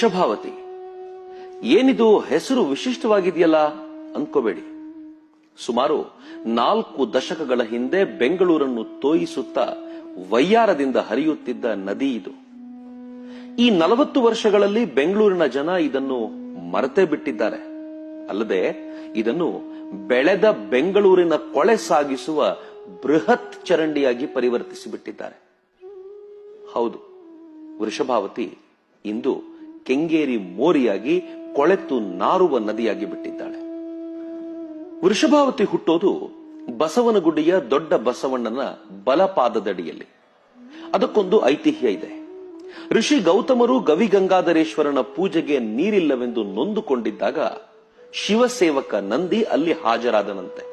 ವೃಷಭಾವತಿ. ಏನಿದು ಹೆಸರು ವಿಶಿಷ್ಟವಾಗಿದೆಯಲ್ಲ ಅನ್ಕೋಬೇಡಿ. ಸುಮಾರು ನಾಲ್ಕು ದಶಕಗಳ ಹಿಂದೆ ಬೆಂಗಳೂರನ್ನು ತೋಯಿಸುತ್ತಾ ವೈಯಾರದಿಂದ ಹರಿಯುತ್ತಿದ್ದ ನದಿ ಇದು. ಈ ನಲವತ್ತು ವರ್ಷಗಳಲ್ಲಿ ಬೆಂಗಳೂರಿನ ಜನ ಇದನ್ನು ಮರೆತೇ ಬಿಟ್ಟಿದ್ದಾರೆ. ಅಲ್ಲದೆ ಇದನ್ನು ಬೆಳೆದ ಬೆಂಗಳೂರಿನ ಕೊಳೆ ಸಾಗಿಸುವ ಬೃಹತ್ ಚರಂಡಿಯಾಗಿ ಪರಿವರ್ತಿಸಿಬಿಟ್ಟಿದ್ದಾರೆ. ಹೌದು, ವೃಷಭಾವತಿ ಇಂದು ಕೆಂಗೇರಿ ಮೋರಿಯಾಗಿ ಕೊಳೆತು ನಾರುವ ನದಿಯಾಗಿ ಬಿಟ್ಟಿದ್ದಾಳೆ. ವೃಷಭಾವತಿ ಹುಟ್ಟೋದು ಬಸವನಗುಡಿಯ ದೊಡ್ಡ ಬಸವಣ್ಣನ ಬಲಪಾದದಡಿಯಲ್ಲಿ. ಅದಕ್ಕೊಂದು ಐತಿಹ್ಯ ಇದೆ. ಋಷಿ ಗೌತಮರು ಗವಿಗಂಗಾಧರೇಶ್ವರನ ಪೂಜೆಗೆ ನೀರಿಲ್ಲವೆಂದು ನೊಂದುಕೊಂಡಿದ್ದಾಗ ಶಿವಸೇವಕ ನಂದಿ ಅಲ್ಲಿ ಹಾಜರಾದನಂತೆ.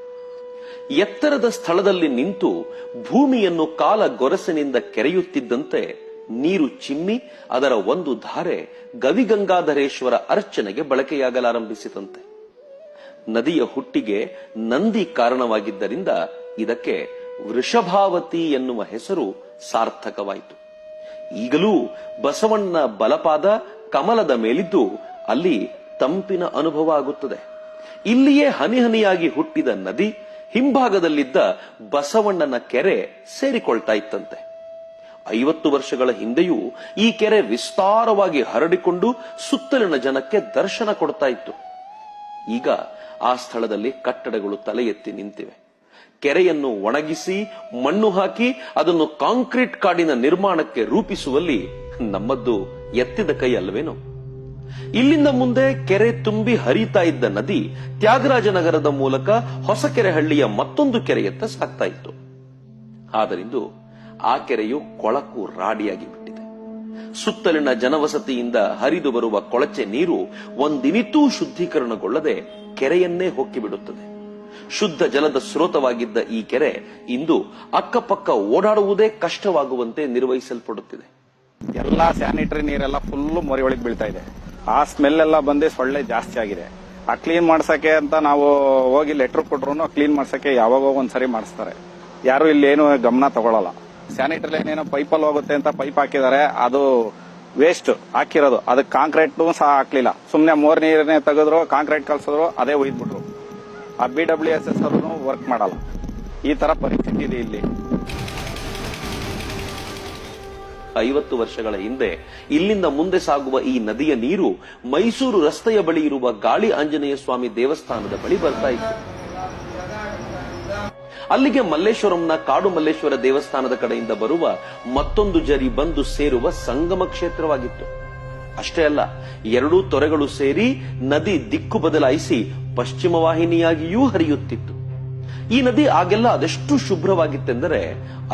ಎತ್ತರದ ಸ್ಥಳದಲ್ಲಿ ನಿಂತು ಭೂಮಿಯನ್ನು ಕಾಲ ಗೊರಸಿನಿಂದ ಕೆರೆಯುತ್ತಿದ್ದಂತೆ ನೀರು ಚಿಮ್ಮಿ ಅದರ ಒಂದು ಧಾರೆ ಗವಿಗಂಗಾಧರೇಶ್ವರ ಅರ್ಚನೆಗೆ ಬಳಕೆಯಾಗಲಾರಂಭಿಸಿತಂತೆ ನದಿಯ ಹುಟ್ಟಿಗೆ ನಂದಿ ಕಾರಣವಾಗಿದ್ದರಿಂದ ಇದಕ್ಕೆ ವೃಷಭಾವತಿ ಎನ್ನುವ ಹೆಸರು ಸಾರ್ಥಕವಾಯಿತು. ಈಗಲೂ ಬಸವಣ್ಣನ ಬಲಪಾದ ಕಮಲದ ಮೇಲಿದ್ದು ಅಲ್ಲಿ ತಂಪಿನ ಅನುಭವ ಆಗುತ್ತದೆ. ಇಲ್ಲಿಯೇ ಹನಿಹನಿಯಾಗಿ ಹುಟ್ಟಿದ ನದಿ ಹಿಂಭಾಗದಲ್ಲಿದ್ದ ಬಸವಣ್ಣನ ಕೆರೆ ಸೇರಿಕೊಳ್ತಾ ಇತ್ತಂತೆ. ಐವತ್ತು ವರ್ಷಗಳ ಹಿಂದೆಯೂ ಈ ಕೆರೆ ವಿಸ್ತಾರವಾಗಿ ಹರಡಿಕೊಂಡು ಸುತ್ತಲಿನ ಜನಕ್ಕೆ ದರ್ಶನ ಕೊಡ್ತಾ ಇತ್ತು. ಈಗ ಆ ಸ್ಥಳದಲ್ಲಿ ಕಟ್ಟಡಗಳು ತಲೆ ಎತ್ತಿ ನಿಂತಿವೆ. ಕೆರೆಯನ್ನು ಒಣಗಿಸಿ, ಮಣ್ಣು ಹಾಕಿ, ಅದನ್ನು ಕಾಂಕ್ರೀಟ್ ಕಾಡಿನ ನಿರ್ಮಾಣಕ್ಕೆ ರೂಪಿಸುವಲ್ಲಿ ನಮ್ಮದ್ದು ಎತ್ತಿದ ಕೈ ಅಲ್ವೇನೋ? ಇಲ್ಲಿಂದ ಮುಂದೆ ಕೆರೆ ತುಂಬಿ ಹರಿತಾ ಇದ್ದ ನದಿ ತ್ಯಾಗರಾಜನಗರದ ಮೂಲಕ ಹೊಸಕೆರೆಹಳ್ಳಿಯ ಮತ್ತೊಂದು ಕೆರೆಯತ್ತ ಸಾಗ್ತಾ ಇತ್ತು. ಆದರಿಂದು ಆ ಕೆರೆಯು ಕೊಳಕು ರಾಡಿಯಾಗಿ ಬಿಟ್ಟಿದೆ. ಸುತ್ತಲಿನ ಜನವಸತಿಯಿಂದ ಹರಿದು ಬರುವ ಕೊಳಚೆ ನೀರು ಒಂದಿನಿತೂ ಶುದ್ಧೀಕರಣಗೊಳ್ಳದೆ ಕೆರೆಯನ್ನೇ ಹೊಕ್ಕಿಬಿಡುತ್ತದೆ. ಶುದ್ಧ ಜಲದ ಸ್ರೋತವಾಗಿದ್ದ ಈ ಕೆರೆ ಇಂದು ಅಕ್ಕಪಕ್ಕ ಓಡಾಡುವುದೇ ಕಷ್ಟವಾಗುವಂತೆ ನಿರ್ವಹಿಸಲ್ಪಡುತ್ತಿದೆ. ಎಲ್ಲ ಸ್ಯಾನಿಟರಿ ನೀರೆಲ್ಲ ಫುಲ್ ಮೊರೆ ಒಳಗೆ ಬೀಳ್ತಾ ಇದೆ. ಆ ಸ್ಮೆಲ್ ಎಲ್ಲ ಬಂದು ಸೊಳ್ಳೆ ಜಾಸ್ತಿ ಆಗಿದೆ. ಆ ಕ್ಲೀನ್ ಮಾಡ್ಸಕ್ಕೆ ಅಂತ ನಾವು ಹೋಗಿ ಲೆಟರ್ ಕೊಟ್ರು ಕ್ಲೀನ್ ಮಾಡ್ಸಕ್ಕೆ ಯಾವಾಗ ಒಂದ್ಸರಿ ಮಾಡಿಸ್ತಾರೆ. ಯಾರು ಇಲ್ಲಿ ಏನು ಗಮನ ತಗೊಳಲ್ಲ. ಸ್ಯಾನಿಟರಿ ಲೈನ್ ಏನೋ ಪೈಪಲ್ಲಿ ಹೋಗುತ್ತೆ ಅಂತ ಪೈಪ್ ಹಾಕಿದ್ದಾರೆ, ಅದು ವೇಸ್ಟ್ ಹಾಕಿರೋದು. ಅದಕ್ಕೆ ಕಾಂಕ್ರೀಟ್ ಸಹ ಹಾಕ್ಲಿಲ್ಲ. ಸುಮ್ಮನೆ ಮೋರ್ ನೀರನ್ನೇ ತೆಗೆದ್ರು ಕಾಂಕ್ರೀಟ್ ಕಲ್ಸಿದ್ರು, ಅದೇ ಒಯ್ದ್ಬಿಟ್ರು ಆ ಬಿ ಡಬ್ಲ್ಯೂ ಎಸ್ ಎಸ್ ಅವರು ವರ್ಕ್ ಮಾಡಲ್ಲ. ಈ ತರ ಪರಿಸ್ಥಿತಿ ಇದೆ ಇಲ್ಲಿ. ಐವತ್ತು ವರ್ಷಗಳ ಹಿಂದೆ, ಇಲ್ಲಿಂದ ಮುಂದೆ ಸಾಗುವ ಈ ನದಿಯ ನೀರು ಮೈಸೂರು ರಸ್ತೆಯ ಬಳಿ ಇರುವ ಗಾಳಿ ಆಂಜನೇಯ ಸ್ವಾಮಿ ದೇವಸ್ಥಾನದ ಬಳಿ ಬರ್ತಾ ಇತ್ತು. ಅಲ್ಲಿಗೆ ಮಲ್ಲೇಶ್ವರಂನ ಕಾಡು ಮಲ್ಲೇಶ್ವರ ದೇವಸ್ಥಾನದ ಕಡೆಯಿಂದ ಬರುವ ಮತ್ತೊಂದು ಜರಿ ಬಂದು ಸೇರುವ ಸಂಗಮ ಕ್ಷೇತ್ರವಾಗಿತ್ತು. ಅಷ್ಟೇ ಅಲ್ಲ, ಎರಡೂ ತೊರೆಗಳು ಸೇರಿ ನದಿ ದಿಕ್ಕು ಬದಲಾಯಿಸಿ ಪಶ್ಚಿಮ ವಾಹಿನಿಯಾಗಿಯೂ ಹರಿಯುತ್ತಿತ್ತು. ಈ ನದಿ ಆಗೆಲ್ಲ ಅದೆಷ್ಟು ಶುಭ್ರವಾಗಿತ್ತೆಂದರೆ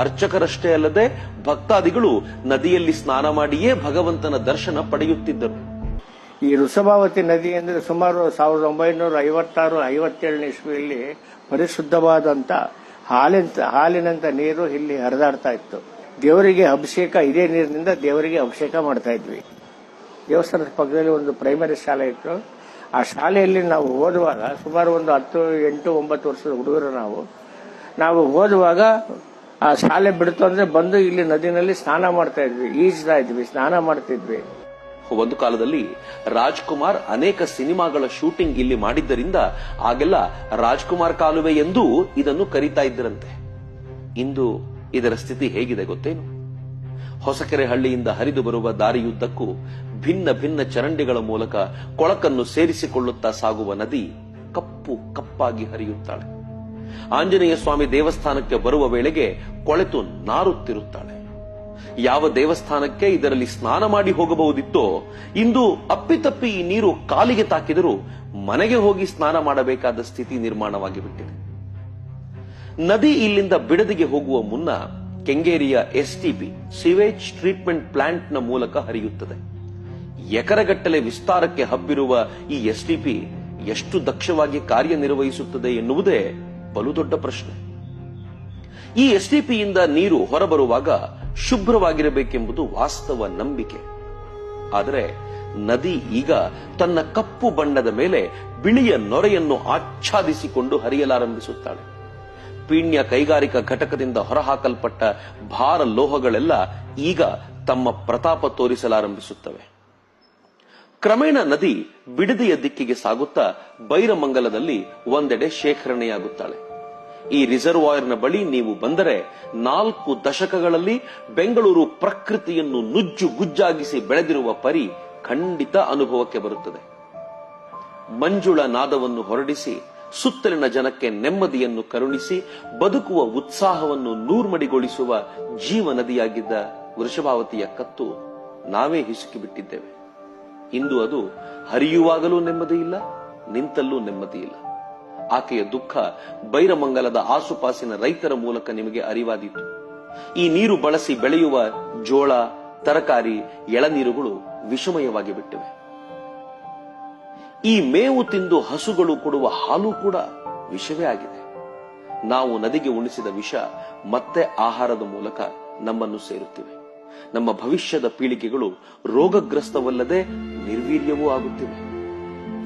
ಅರ್ಚಕರಷ್ಟೇ ಅಲ್ಲದೆ ಭಕ್ತಾದಿಗಳು ನದಿಯಲ್ಲಿ ಸ್ನಾನ ಮಾಡಿಯೇ ಭಗವಂತನ ದರ್ಶನ ಪಡೆಯುತ್ತಿದ್ದರು. ಈ ಋಷಭಾವತಿ ನದಿ ಅಂದ್ರೆ ಸುಮಾರು ಸಾವಿರದ ಒಂಬೈನೂರ ಐವತ್ತಾರು ಐವತ್ತೇಳನೇ ಇಸ್ವಿಯಲ್ಲಿ ಪರಿಶುದ್ಧವಾದಂತ ಹಾಲಿನ ಹಾಲಿನಂತ ನೀರು ಇಲ್ಲಿ ಹರಿದಾಡ್ತಾ ಇತ್ತು. ದೇವರಿಗೆ ಅಭಿಷೇಕ, ಇದೇ ನೀರಿನಿಂದ ದೇವರಿಗೆ ಅಭಿಷೇಕ ಮಾಡ್ತಾ ಇದ್ವಿ. ದೇವಸ್ಥಾನದ ಪಕ್ಕದಲ್ಲಿ ಒಂದು ಪ್ರೈಮರಿ ಶಾಲೆ ಇತ್ತು. ಆ ಶಾಲೆಯಲ್ಲಿ ನಾವು ಓದುವಾಗ ಸುಮಾರು ಒಂದು ಹತ್ತು, ಎಂಟು, ಒಂಬತ್ತು ವರ್ಷದ ಹುಡುಗರು ನಾವು. ನಾವು ಓದುವಾಗ ಆ ಶಾಲೆ ಬಿಡ್ತು ಅಂದ್ರೆ ಬಂದು ಇಲ್ಲಿ ನದಿನಲ್ಲಿ ಸ್ನಾನ ಮಾಡ್ತಾ ಇದ್ವಿ. ಈಜ್ತಾ ಇದ್ವಿ, ಸ್ನಾನ ಮಾಡ್ತಿದ್ವಿ. ಒಂದು ಕಾಲದಲ್ಲಿ ರಾಜ್ಕುಮಾರ್ ಅನೇಕ ಸಿನಿಮಾಗಳ ಶೂಟಿಂಗ್ ಇಲ್ಲಿ ಮಾಡಿದ್ದರಿಂದ ಆಗೆಲ್ಲ ರಾಜ್ಕುಮಾರ್ ಕಾಲುವೆ ಎಂದೂ ಇದನ್ನು ಕರೀತಾ ಇದ್ದರಂತೆ ಇಂದು ಇದರ ಸ್ಥಿತಿ ಹೇಗಿದೆ ಗೊತ್ತೇನು? ಹೊಸಕೆರೆ ಹಳ್ಳಿಯಿಂದ ಹರಿದು ಬರುವ ದಾರಿಯುದ್ದಕ್ಕೂ ಭಿನ್ನ ಭಿನ್ನ ಚರಂಡಿಗಳ ಮೂಲಕ ಕೊಳಕನ್ನು ಸೇರಿಸಿಕೊಳ್ಳುತ್ತಾ ಸಾಗುವ ನದಿ ಕಪ್ಪು ಕಪ್ಪಾಗಿ ಹರಿಯುತ್ತಾಳೆ. ಆಂಜನೇಯ ಸ್ವಾಮಿ ದೇವಸ್ಥಾನಕ್ಕೆ ಬರುವ ವೇಳೆಗೆ ಕೊಳೆತು ನಾರುತ್ತಿರುತ್ತಾಳೆ. ಯಾವ ದೇವಸ್ಥಾನಕ್ಕೆ ಇದರಲ್ಲಿ ಸ್ನಾನ ಮಾಡಿ ಹೋಗಬಹುದಿತ್ತೋ, ಇಂದು ಅಪ್ಪಿತಪ್ಪಿ ಈ ನೀರು ಕಾಲಿಗೆ ತಾಕಿದರೂ ಮನೆಗೆ ಹೋಗಿ ಸ್ನಾನ ಮಾಡಬೇಕಾದ ಸ್ಥಿತಿ ನಿರ್ಮಾಣವಾಗಿ ಬಿಟ್ಟಿದೆ ನದಿ ಇಲ್ಲಿಂದ ಬಿಡದಿಗೆ ಹೋಗುವ ಮುನ್ನ ಕೆಂಗೇರಿಯ ಎಸ್ಟಿಪಿ ಸಿವೇಜ್ ಟ್ರೀಟ್ಮೆಂಟ್ ಪ್ಲಾಂಟ್ನ ಮೂಲಕ ಹರಿಯುತ್ತದೆ. ಎಕರೆಗಟ್ಟಲೆ ವಿಸ್ತಾರಕ್ಕೆ ಹಬ್ಬಿರುವ ಈ ಎಸ್ಟಿಪಿ ಎಷ್ಟು ದಕ್ಷವಾಗಿ ಕಾರ್ಯನಿರ್ವಹಿಸುತ್ತದೆ ಎನ್ನುವುದೇ ಬಲು ದೊಡ್ಡ ಪ್ರಶ್ನೆ. ಈ ಎಸ್ಟಿಪಿಯಿಂದ ನೀರು ಹೊರಬರುವಾಗ ಶುಭ್ರವಾಗಿರಬೇಕೆಂಬುದು ವಾಸ್ತವ ನಂಬಿಕೆ. ಆದರೆ ನದಿ ಈಗ ತನ್ನ ಕಪ್ಪು ಬಣ್ಣದ ಮೇಲೆ ಬಿಳಿಯ ನೊರೆಯನ್ನು ಆಚ್ಛಾದಿಸಿಕೊಂಡು ಹರಿಯಲಾರಂಭಿಸುತ್ತಾಳೆ. ಪೀಣ್ಯ ಕೈಗಾರಿಕಾ ಘಟಕದಿಂದ ಹೊರಹಾಕಲ್ಪಟ್ಟ ಭಾರ ಲೋಹಗಳೆಲ್ಲ ಈಗ ತಮ್ಮ ಪ್ರತಾಪ ತೋರಿಸಲಾರಂಭಿಸುತ್ತವೆ. ಕ್ರಮೇಣ ನದಿ ಬಿಡದೆಯ ದಿಕ್ಕಿಗೆ ಸಾಗುತ್ತಾ ಬೈರಮಂಗಲದಲ್ಲಿ ಒಂದೆಡೆ ಶೇಖರಣೆಯಾಗುತ್ತಾಳೆ. ಈ ರಿಸರ್ವಾಯರ್ನ ಬಳಿ ನೀವು ಬಂದರೆ ನಾಲ್ಕು ದಶಕಗಳಲ್ಲಿ ಬೆಂಗಳೂರು ಪ್ರಕೃತಿಯನ್ನು ನುಜ್ಜು ಗುಜ್ಜಾಗಿಸಿ ಬೆಳೆದಿರುವ ಪರಿ ಖಂಡಿತ ಅನುಭವಕ್ಕೆ ಬರುತ್ತದೆ. ಮಂಜುಳ ನಾದವನ್ನು ಹೊರಡಿಸಿ, ಸುತ್ತಲಿನ ಜನಕ್ಕೆ ನೆಮ್ಮದಿಯನ್ನು ಕರುಣಿಸಿ, ಬದುಕುವ ಉತ್ಸಾಹವನ್ನು ನೂರ್ಮಡಿಗೊಳಿಸುವ ಜೀವ ನದಿಯಾಗಿದ್ದ ವೃಷಭಾವತಿಯ ಕತ್ತು ನಾವೇ ಹಿಸುಕಿ ಬಿಟ್ಟಿದ್ದೇವೆ. ಇಂದು ಅದು ಹರಿಯುವಾಗಲೂ ನೆಮ್ಮದಿ ಇಲ್ಲ ನಿಂತಲ್ಲೂ ನೆಮ್ಮದಿ ಇಲ್ಲ ಆಕೆಯ ದುಃಖ ಬೈರಮಂಗಲದ ಆಸುಪಾಸಿನ ರೈತರ ಮೂಲಕ ನಿಮಗೆ ಅರಿವಾದೀತು. ಈ ನೀರು ಬಳಸಿ ಬೆಳೆಯುವ ಜೋಳ, ತರಕಾರಿ, ಎಳನೀರುಗಳು ವಿಷಮಯವಾಗಿ ಬಿಟ್ಟಿವೆ. ಈ ಮೇವು ತಿಂದು ಹಸುಗಳು ಕೊಡುವ ಹಾಲು ಕೂಡ ವಿಷವೇ ಆಗಿದೆ. ನಾವು ನದಿಗೆ ಉಣಿಸಿದ ವಿಷ ಮತ್ತೆ ಆಹಾರದ ಮೂಲಕ ನಮ್ಮನ್ನು ಸೇರುತ್ತಿವೆ. ನಮ್ಮ ಭವಿಷ್ಯದ ಪೀಳಿಗೆಗಳು ರೋಗಗ್ರಸ್ತವಲ್ಲದೆ ನಿರ್ವೀರ್ಯವೂ ಆಗುತ್ತಿವೆ.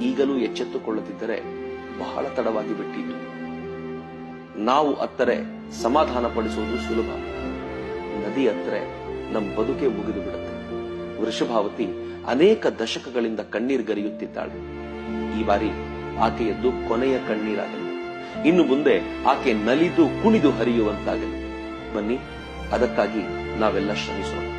ಈಗಲೂ ಎಚ್ಚೆತ್ತುಕೊಳ್ಳದಿದ್ದರೆ ಬಹಳ ತಡವಾಗಿ ಬಿಟ್ಟಿತು ನಾವು ಅತ್ತರೆ ಸಮಾಧಾನ ಪಡಿಸುವುದು ಸುಲಭ. ನದಿ ಅತ್ತರೆ ನಮ್ಮ ಬದುಕೆ ಮುಗಿದು ಬಿಡುತ್ತೆ. ವೃಷಭಾವತಿ ಅನೇಕ ದಶಕಗಳಿಂದ ಕಣ್ಣೀರ್ಗರಿಯುತ್ತಿದ್ದಾಳೆ ಈ ಬಾರಿ ಆಕೆಯದ್ದು ಕೊನೆಯ ಕಣ್ಣೀರಾಗಲಿ. ಇನ್ನು ಮುಂದೆ ಆಕೆ ನಲಿದು ಕುಣಿದು ಹರಿಯುವಂತಾಗಲಿ. ಬನ್ನಿ, ಅದಕ್ಕಾಗಿ ನಾವೆಲ್ಲ ಶ್ರಮಿಸೋಣ.